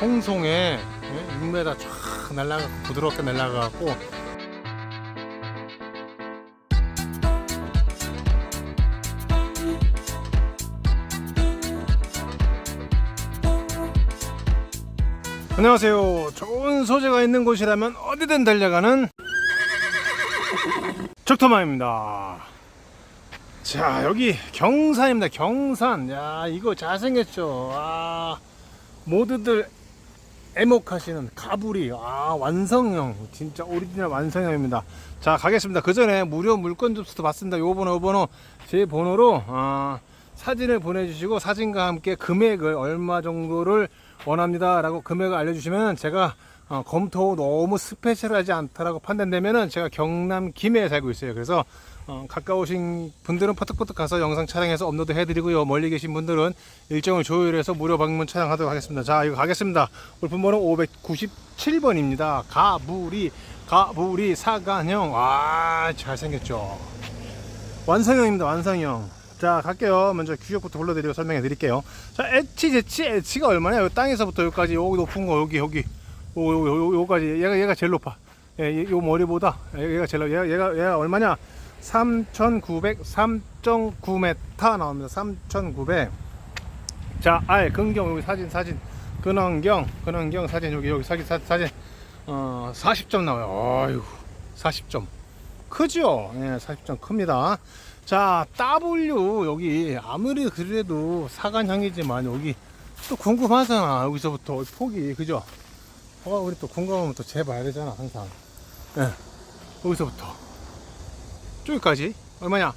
홍송에 예? 6m 쫙 날라가 부드럽게 날라가갖고 안녕하세요. 좋은 소재가 있는 곳이라면 어디든 달려가는 적토마입니다. 자 여기 경산입니다. 경산. 야 이거 잘생겼죠. 아 모두들 애목하시는 가브리. 아 완성형. 진짜 오리지널 완성형입니다. 자 가겠습니다. 그 전에 무료 물건 접수도 받습니다. 요 번호 요 번호 제 번호로 아, 사진을 보내주시고 사진과 함께 금액을 얼마 정도를 원합니다 라고 금액을 알려주시면 제가 어, 검토 너무 스페셜하지 않다라고 판단되면은 제가 경남 김해에 살고 있어요. 그래서 어, 가까우신 분들은 퍼뜩퍼뜩 가서 영상 촬영해서 업로드 해드리고요. 멀리 계신 분들은 일정을 조율해서 무료 방문 촬영하도록 하겠습니다. 자, 이거 가겠습니다. 올품번호 597번입니다. 가부리, 가부리 사간형. 와, 잘생겼죠. 완성형입니다. 완성형. 자, 갈게요. 먼저 규격부터 불러드리고 설명해 드릴게요. 자, 엣지, 제치, 엣지가 얼마냐? 요 땅에서부터 여기까지, 여기 높은 거, 여기, 여기. 요, 요까지. 얘가, 얘가 제일 높아. 예, 요 머리보다. 얘가 제일, 높- 얘가, 얘가, 얘가 얼마냐? 3,900, 3.9m 나옵니다. 3,900. 자, 알, 근경, 여기 사진, 사진. 근원경, 근원경 사진, 여기, 여기 사진, 사, 사진. 어, 40점 나와요. 아이고, 40점. 크죠? 예, 40점 큽니다. 자, W, 여기, 아무리 그래도 사간형이지만, 여기, 또 궁금하잖아. 여기서부터 폭이, 그죠? 어, 우리 또 궁금하면 또 재봐야 되잖아, 항상. 예, 여기서부터. 저기까지 얼마냐?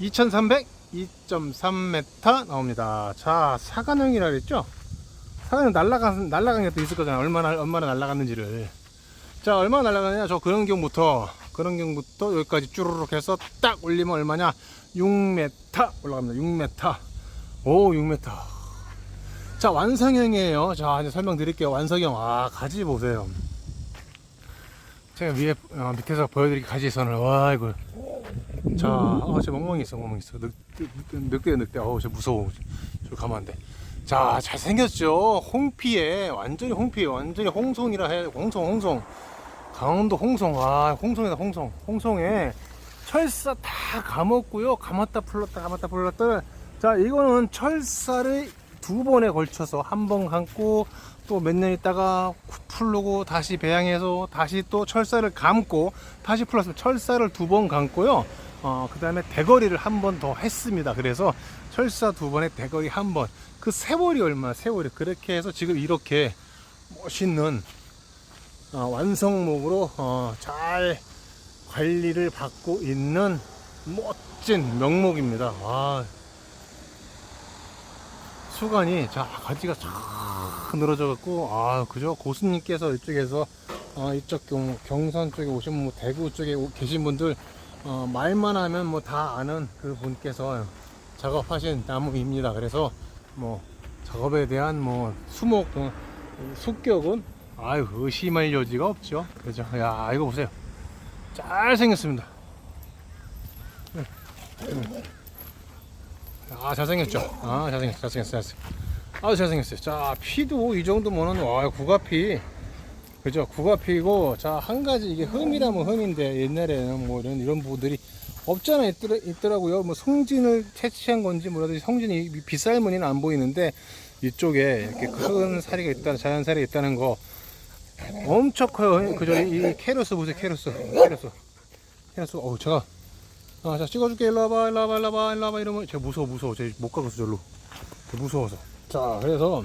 2300 2.3m 나옵니다. 자, 사간형이라 그랬죠? 사간형 날라간 날라간 게또 있을 거잖아. 얼마나 얼마나 날라갔는지를. 자, 얼마나 날라가느냐? 저 그런 경부터 그런 경부터 여기까지 쭈르륵 해서 딱 올리면 얼마냐? 6m 올라갑니다. 6m. 오, 6m. 자, 완성형이에요. 자, 이제 설명드릴게요. 완성형. 아, 가지 보세요. 제가 위에 어, 밑에서 보여드릴 가지선을 와 이거 자, 어, 저 멍멍이 있어, 멍멍이 있어. 늑, 늑, 늑 대, 늑대. 어우, 저 무서워. 저 가면 안 돼. 자, 잘생겼죠? 홍피에, 완전히 홍피에, 완전히 홍송이라 해. 홍송, 홍송. 강원도 홍송. 아, 홍송이다, 홍송. 홍송에 철사 다 감았고요. 감았다 풀렀다, 감았다 풀렀다. 자, 이거는 철사를 두 번에 걸쳐서 한 번 감고 또 몇 년 있다가 풀르고 다시 배양해서 다시 또 철사를 감고 다시 풀었으면 철사를 두 번 감고요. 어, 그 다음에 대거리를 한 번 더 했습니다. 그래서 철사 두 번에 대거리 한 번. 그 세월이 얼마, 세월이. 그렇게 해서 지금 이렇게 멋있는 어, 완성목으로 어, 잘 관리를 받고 있는 멋진 명목입니다. 와, 수간이 자 가지가 쫙 늘어져 갖고 아 그죠 고수님께서 이쪽에서 어, 이쪽 경, 경선 쪽에 오신 뭐 대구 쪽에 오- 계신 분들 어, 말만 하면 뭐 다 아는 그 분께서 작업하신 나무입니다. 그래서 뭐 작업에 대한 뭐 수목 어, 숙격은 아유 의심할 여지가 없죠. 그죠? 야 이거 보세요. 잘 생겼습니다. 아 잘생겼죠? 아 잘생겼어 잘생겼어 잘생겼어. 아주 잘생겼어요. 자 피도 이 정도면은 와 국화피. 그죠? 국화피고 자 한 가지 이게 흠이라면 흠인데 옛날에는 뭐 이런 이런 부분들이 없잖아 있더라, 있더라고요. 뭐 송진을 채취한 건지 뭐라든지 송진이 비쌀무늬는 안 보이는데 이쪽에 이렇게 큰 사리가 있다 자연 사리가 있다는 거. 엄청 커요. 그죠 이 캐로스 보세요 캐로스 캐로스. 캐로스. 어우 제가 아, 자, 찍어줄게. 일로 와봐, 일로 와봐, 일로 와봐, 일로 와봐. 이러면 제가 무서워, 무서워. 제가 못 가겠어, 절로. 제가 무서워서. 자, 그래서,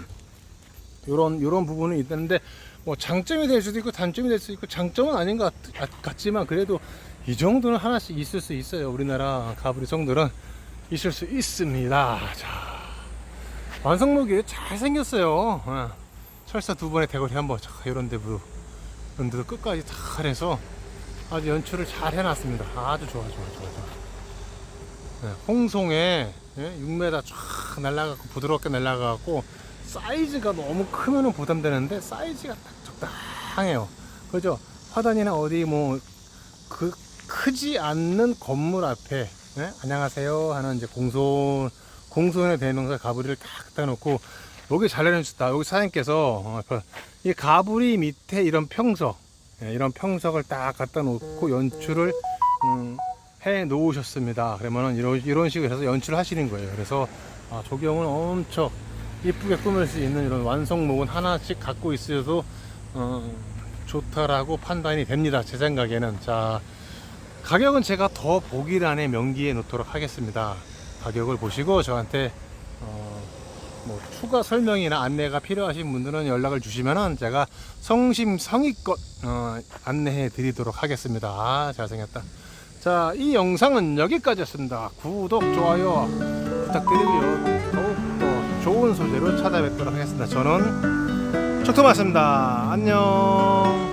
요런, 요런 부분은 있는데, 뭐, 장점이 될 수도 있고, 단점이 될 수도 있고, 장점은 아닌 것 같, 같지만, 그래도 이 정도는 하나씩 있을 수 있어요. 우리나라 가브리 성들은 있을 수 있습니다. 자, 완성목이 잘 생겼어요. 어. 철사 두 번에 대거리 한 번, 자, 요런 데도, 이런 데도 끝까지 다 해서, 아주 연출을 잘 해놨습니다. 아주 좋아, 좋아, 좋아, 좋아. 네, 홍송에 예, 6m 쫙 날라가고 부드럽게 날라가고 사이즈가 너무 크면은 부담되는데 사이즈가 딱 적당해요. 그죠? 화단이나 어디 뭐 그 크지 않는 건물 앞에 예? 안녕하세요 하는 이제 공손 공손의 대명사 가브리를 딱 갖다 놓고 여기 잘 내려주셨다. 여기 사장님께서 어, 그- 이 가부리 밑에 이런 평석, 예, 이런 평석을 딱 갖다 놓고 연출을 음, 해 놓으셨습니다. 그러면은 이런 이런 식으로 해서 연출을 하시는 거예요. 그래서 아, 조경을 엄청 이쁘게 꾸밀 수 있는 이런 완성목은 하나씩 갖고 있어도 어, 좋다라고 판단이 됩니다. 제 생각에는 자 가격은 제가 더 보기란에 명기해 놓도록 하겠습니다. 가격을 보시고 저한테 어, 뭐 추가 설명이나 안내가 필요하신 분들은 연락을 주시면은 제가 성심성의껏 어, 안내해 드리도록 하겠습니다. 아, 잘생겼다. 자, 이 영상은 여기까지였습니다. 구독, 좋아요 부탁드리고요. 더욱더 좋은 소재로 찾아뵙도록 하겠습니다. 저는 촉토 맞습니다. 안녕.